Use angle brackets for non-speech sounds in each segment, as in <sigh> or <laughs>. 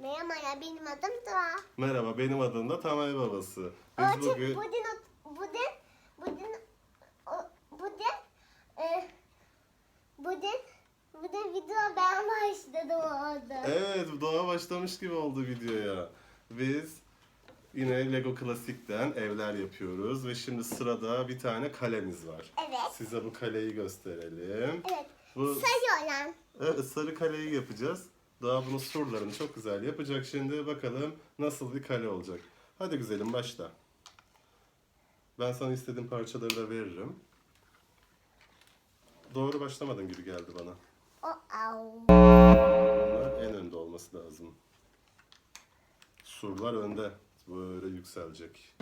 Merhaba ya benim adım Doğa. Merhaba benim adım da Tamay Babası. Biz Orçun bugün bugün bugün bugün bugün e, bugün bugün video ben başladım orada. Evet doğa başlamış gibi oldu videoya. Biz yine Lego Klasik'ten evler yapıyoruz ve şimdi sırada bir tane kalemiz var. Evet. Size bu kaleyi gösterelim. Evet. Bu Sayı olan. evet, sarı kaleyi yapacağız. Doğa bunun surlarını çok güzel yapacak şimdi. Bakalım nasıl bir kale olacak. Hadi güzelim başla. Ben sana istediğim parçaları da veririm. Doğru başlamadın gibi geldi bana. Bunlar en önde olması lazım. Surlar önde. Böyle yükselecek.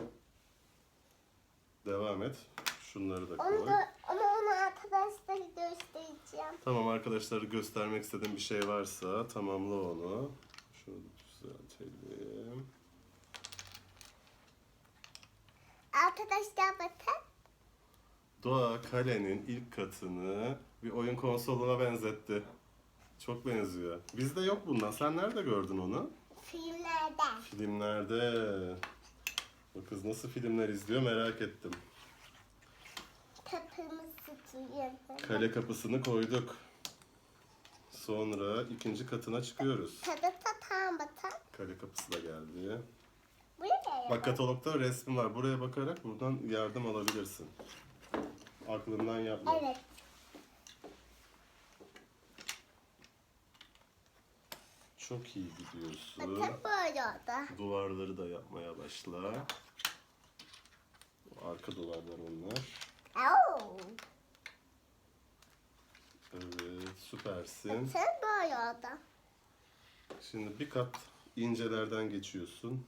Devam et. Şunları da Onu koy. da ama onu arkadaşlara göstereceğim. Tamam arkadaşları göstermek istediğim bir şey varsa tamamla onu. Şunu düzeltelim. Arkadaşlar bakın. Doğa kalenin ilk katını bir oyun konsoluna benzetti. Çok benziyor. Bizde yok bundan. Sen nerede gördün onu? Filmlerde. Filmlerde. Bu kız nasıl filmler izliyor merak ettim. Kale kapısını koyduk. Sonra ikinci katına çıkıyoruz. Kale kapısı da geldi. Bak katalogda resmi var. Buraya bakarak buradan yardım alabilirsin. Aklından yapma. Evet. Çok iyi gidiyorsun. Duvarları da yapmaya başla. Arka duvarlar onlar. Au. Evet, süpersin. Bakın böyle oldu. Şimdi bir kat incelerden geçiyorsun.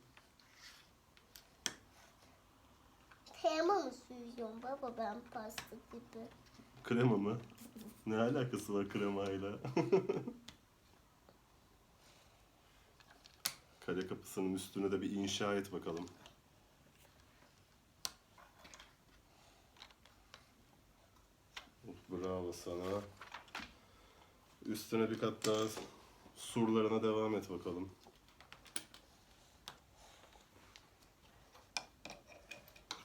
Krema mı sürüyorum baba ben pasta gibi. Krema mı? Ne alakası var kremayla? <laughs> Kale kapısının üstüne de bir inşa et bakalım. Bravo sana. Üstüne bir kat daha surlarına devam et bakalım.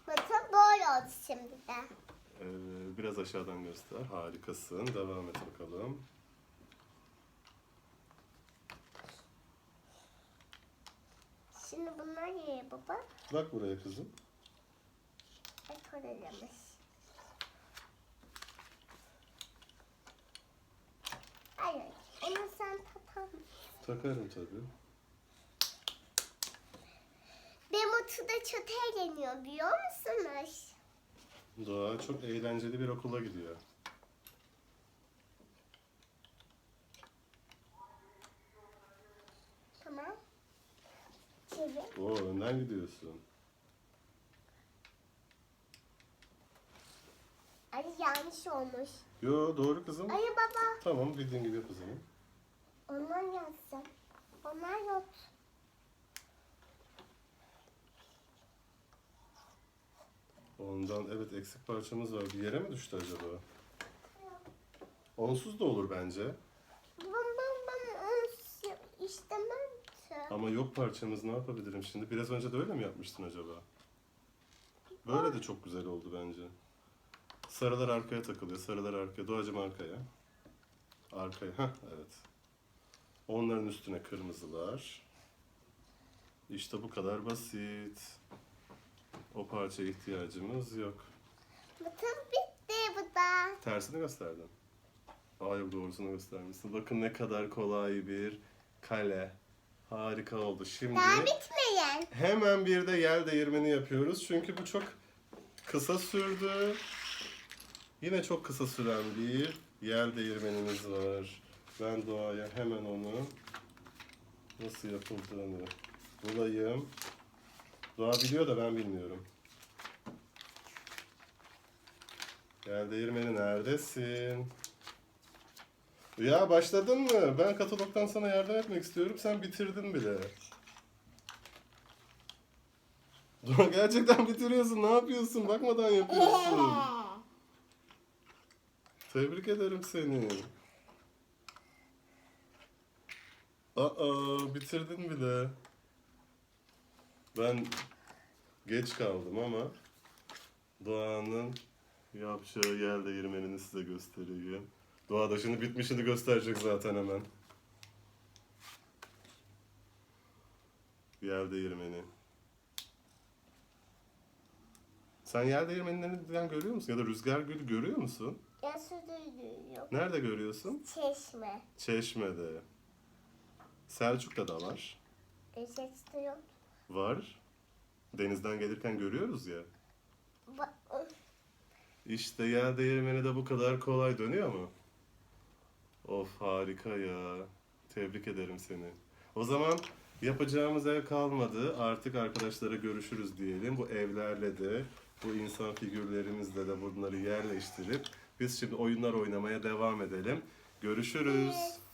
Bakın böyle oldu şimdi de. Ee, biraz aşağıdan göster. Harikasın. Devam et bakalım. Şimdi bunlar yere baba. Bak buraya kızım. Ekolemiş. Hayır. Onu sen mısın? Takarım tabii. Benim da çok eğleniyor biliyor musunuz? Doğa çok eğlenceli bir okula gidiyor. Tamam. Çevir. Oo önden gidiyorsun. Yanlış olmuş. Yo doğru kızım. Ay baba. Tamam bildiğin gibi yap o zaman. Onlar yazsın. Onlar yok. Ondan evet eksik parçamız var. Bir yere mi düştü acaba? Onsuz da olur bence. Ben ben ben onu istemem ki. Ama yok parçamız ne yapabilirim şimdi? Biraz önce de öyle mi yapmıştın acaba? Böyle de çok güzel oldu bence. Sarılar arkaya takılıyor. Sarılar arkaya. Doğacım arkaya. Arkaya. Heh, evet. Onların üstüne kırmızılar. İşte bu kadar basit. O parçaya ihtiyacımız yok. Bakın bitti bu da. Tersini gösterdin. Aa yok doğrusunu göstermişsin. Bakın ne kadar kolay bir kale. Harika oldu. Şimdi Daha bitmeyen. hemen bir de yel değirmeni yapıyoruz. Çünkü bu çok kısa sürdü. Yine çok kısa süren bir yel değirmenimiz var. Ben doğaya hemen onu nasıl yapıldığını bulayım. Doğa biliyor da ben bilmiyorum. Yel değirmeni neredesin? Ya başladın mı? Ben katalogdan sana yardım etmek istiyorum. Sen bitirdin bile. Doğa gerçekten bitiriyorsun. Ne yapıyorsun? Bakmadan yapıyorsun. <laughs> Tebrik ederim seni. Aa bitirdin bile. Ben geç kaldım ama Doğan'ın yapacağı yer değirmenini size göstereyim. Doğa da şimdi bitmişini gösterecek zaten hemen. Yer değirmeni. Sen yer değirmenlerinden görüyor musun? Ya da rüzgar gülü görüyor musun? Ya su duyuyor. Nerede görüyorsun? Çeşme. Çeşme'de. Selçuk'ta da var. Eşekte yok. Var. Denizden gelirken görüyoruz ya. Ba- İşte yel değirmeni de bu kadar kolay dönüyor mu? Of harika ya. Tebrik ederim seni. O zaman yapacağımız ev kalmadı. Artık arkadaşlara görüşürüz diyelim. Bu evlerle de, bu insan figürlerimizle de bunları yerleştirip biz şimdi oyunlar oynamaya devam edelim. Görüşürüz.